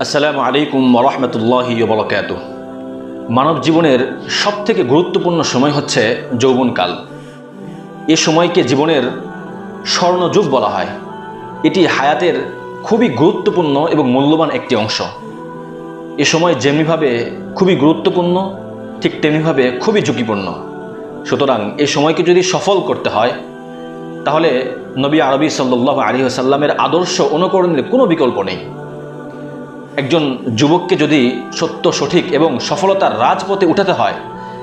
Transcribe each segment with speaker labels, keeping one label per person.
Speaker 1: আসসালামু আলাইকুম রহমতুল্লাহি বরকাত মানব জীবনের সবথেকে গুরুত্বপূর্ণ সময় হচ্ছে যৌবনকাল। এ সময়কে জীবনের স্বর্ণযুগ বলা হয়। এটি হায়াতের খুবই গুরুত্বপূর্ণ এবং মূল্যবান একটি অংশ। এ সময় যেমনিভাবে খুবই গুরুত্বপূর্ণ, ঠিক তেমনিভাবে খুবই ঝুঁকিপূর্ণ। সুতরাং এ সময়কে যদি সফল করতে হয়, তাহলে নবী আরবি সাল্লাহ আলী আদর্শ অনুকরণের কোনো বিকল্প নেই। একজন যুবককে যদি সত্য, সঠিক এবং সফলতার রাজপথে উঠাতে হয়,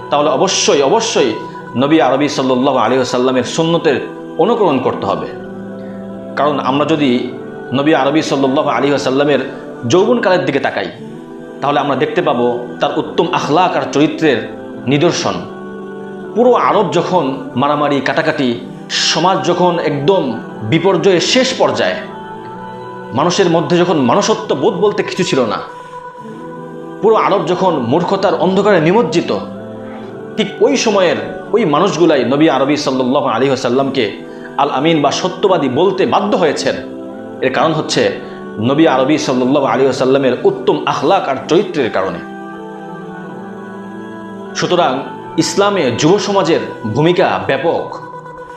Speaker 1: তাহলে অবশ্যই অবশ্যই নবী আরবি সাল্লাহ আলী আসাল্লামের সুন্নতের অনুকরণ করতে হবে। কারণ আমরা যদি নবী আরবি সাল্লাহ আলী আসাল্লামের যৌবনকালের দিকে তাকাই, তাহলে আমরা দেখতে পাবো তার উত্তম আখলাক আর চরিত্রের নিদর্শন। পুরো আরব যখন মারামারি, কাটাকাটি, সমাজ যখন একদম বিপর্যয়ের শেষ পর্যায়ে মানুষের মধ্যে যখন মানুষত্ব বোধ বলতে কিছু ছিল না, পুরো আরব যখন মূর্খতার অন্ধকারে নিমজ্জিত, ঠিক ওই সময়ের ওই মানুষগুলাই নবী আরবি সাল্লাহ আলী আসাল্লামকে আল আমিন বা সত্যবাদী বলতে বাধ্য হয়েছেন। এর কারণ হচ্ছে নবী আরবি সাল্লাহ আলী আসাল্লামের উত্তম আখলাক আর চরিত্রের কারণে। সুতরাং ইসলামে যুব সমাজের ভূমিকা ব্যাপক,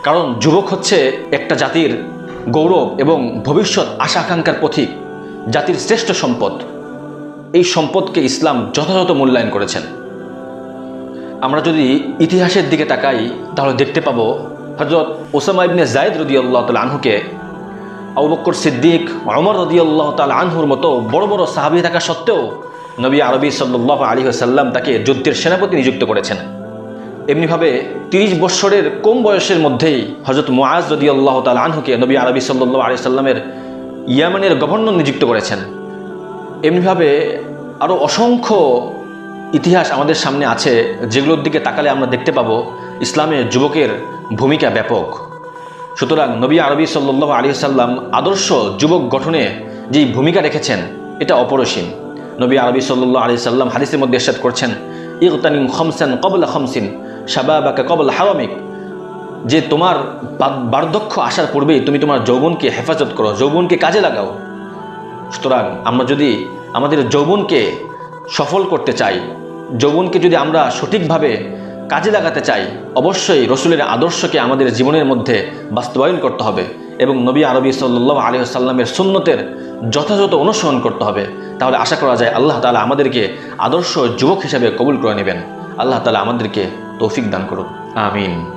Speaker 1: কারণ যুবক হচ্ছে একটা জাতির গৌরব এবং ভবিষ্যৎ আশা আকাঙ্ক্ষার পথিক, জাতির শ্রেষ্ঠ সম্পদ। এই সম্পদকে ইসলাম যথাযথ মূল্যায়ন করেছেন। আমরা যদি ইতিহাসের দিকে তাকাই, তাহলে দেখতে পাবো হজরত ওসামা ইবনে জায়দ রদি আল্লাহ তাল আনহুকে আবুবক্কর সিদ্দিক অমর রদি আল্লাহ তাল আনহুর মতো বড় বড় সাহাবি থাকা সত্ত্বেও নবী আরবি সাল্লাহ আলী সাল্লাম তাকে যুদ্ধের সেনাপতি নিযুক্ত করেছেন। এমনিভাবে তিরিশ বৎসরের কম বয়সের মধ্যেই হজরত মোয়াজ রদি আল্লাহ তাল আনহুকে নবী আরবি সাল্লাহ আলি সাল্লামের ইয়ামানের গভর্নর নিযুক্ত করেছেন। এমনিভাবে আরও অসংখ্য ইতিহাস আমাদের সামনে আছে, যেগুলোর দিকে তাকালে আমরা দেখতে পাবো ইসলামে যুবকের ভূমিকা ব্যাপক। সুতরাং নবী আরবি সাল্লাহ আলী সাল্লাম আদর্শ যুবক গঠনে যেই ভূমিকা রেখেছেন, এটা অপরসীম। নবী আরবি সাল্লাহ আলী সাল্লাম হাদিসের মধ্যে এরশাদ করছেন ইকতানিম খমসান কবলা খমসিন। শাবাবাকা কবল হারামিক যে তোমার বার্ধক্য আসার পূর্বেই তুমি তোমার যৌবনকে হেফাজত করো, যৌবনকে কাজে লাগাও। সুতরাং আমরা যদি আমাদের যৌবনকে সফল করতে চাই, যৌবনকে যদি আমরা সঠিকভাবে কাজে লাগাতে চাই, অবশ্যই রসুলের আদর্শকে আমাদের জীবনের মধ্যে বাস্তবায়ন করতে হবে এবং নবী আরবি সাল্লাহ আলী সাল্লামের সুন্নতের যথাযথ অনুসরণ করতে হবে। তাহলে আশা করা যায় আল্লাহ তালা আমাদেরকে আদর্শ যুবক হিসাবে কবুল করে নেবেন। আল্লাহ তালা আমাদেরকে তৌফিক দান করুন। আমিন।